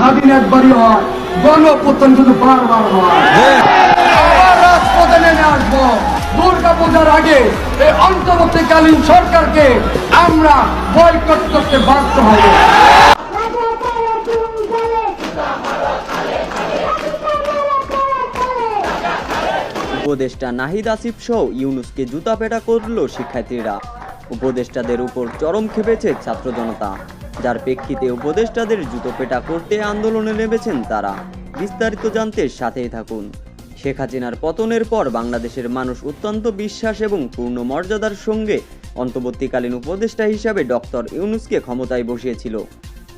স্বাধীন একবারই হয়, গণপতন কিন্তু বারবার হয়। আগে এই অন্তর্বর্তীকালীন সরকারকে আমরা বয়কট করতে বাধ্য উপদেষ্টা নাহিদ আসিফ সহ ইউনুসকে জুতা পেটা করল শিক্ষার্থীরা। উপদেষ্টাদের উপর চরম খেপেছে ছাত্র জনতা। যার প্রেক্ষিতে উপদেষ্টাদের জুতো পেটা করতে আন্দোলনে নেমেছেন তারা। বিস্তারিত জানতে সাথেই থাকুন। শেখ হাসিনার পতনের পর বাংলাদেশের মানুষ অত্যন্ত বিশ্বাস এবং পূর্ণ মর্যাদার সঙ্গে অন্তর্বর্তীকালীন উপদেষ্টা হিসাবে ডক্টর ইউনুসকে ক্ষমতায় বসিয়েছিল।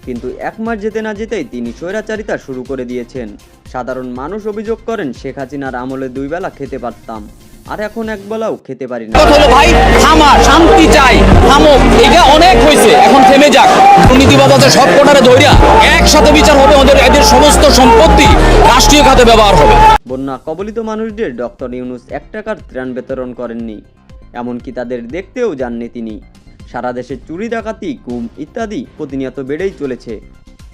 কিন্তু এক মাস যেতে না যেতেই তিনি স্বৈরাচারিতা শুরু করে দিয়েছেন। সাধারণ মানুষ অভিযোগ করেন, শেখ হাসিনার আমলে দুই বেলা খেতে পারতাম। আর এখন এক বেলাও খেতে পারি না। ভাই থামা শান্তি চাই থামো। এটা অনেক হয়েছে এখন থেমে যাক। দুর্নীতিবাদ আছে সব কোটারে ধরিয়া একসাথে বিচার হবে ওদের এদের সমস্ত সম্পত্তি রাষ্ট্রীয় খাতে ব্যবহার হবে। বন্যা কবলিত মানুষদের ডক্টর ইউনুস এক টাকার ত্রাণ বিতরণ করেননি এমনকি তাদের দেখতেও যাননি তিনি। সারা দেশে চুরি ডাকাতি গুম ইত্যাদি প্রতিনিয়ত বেড়েই চলেছে।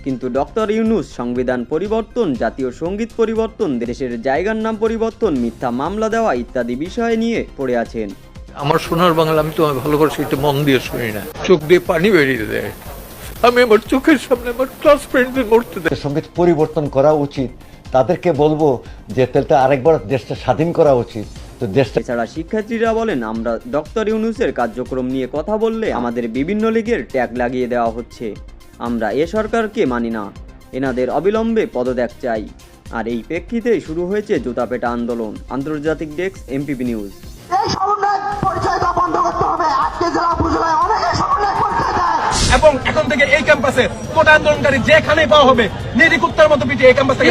কিন্তু ডক্টর ইউনুস সংবিধান পরিবর্তন জাতীয় সংগীত পরিবর্তন দেশের জায়গার নাম পরিবর্তন মিথ্যা মামলা দেওয়া ইত্যাদি বিষয় নিয়ে পড়ে আছেন। আমার সোনার বাংলা আমি তোমায় ভালো করে সেটা মন দিয়ে শুনি না। চোখ দিয়ে পানি বেরিয়ে দেয় আমি আমার চোখের সামনে আমার ক্লাস ফ্রেন্ডদের মরতে দেয়। সংগীত পরিবর্তন করা উচিত। তাদেরকে বলব যে তাহলে আরেকবার দেশটা স্বাধীন করা উচিত। তো দেশটা এছাড়া শিক্ষার্থীরা বলেন আমরা ডক্টর ইউনুসের কার্যক্রম নিয়ে কথা বললে আমাদের বিভিন্ন লীগের ট্যাগ লাগিয়ে দেওয়া হচ্ছে। আমরা এ সরকারকে মানি না। এনাদের অবিলম্বে পদত্যাগ চাই। আর এই প্রেক্ষিতে শুরু হয়েছে জুতাপেটা আন্দোলন। আন্তর্জাতিক ডেস্ক এমপিপি নিউজ। এবং এখন থেকে এই ক্যাম্পাসে কোটা আন্দোলনকারী যেখানে পাওয়া হবে নিরিকুত্তার মতো পিটিয়ে এই ক্যাম্পাস থেকে।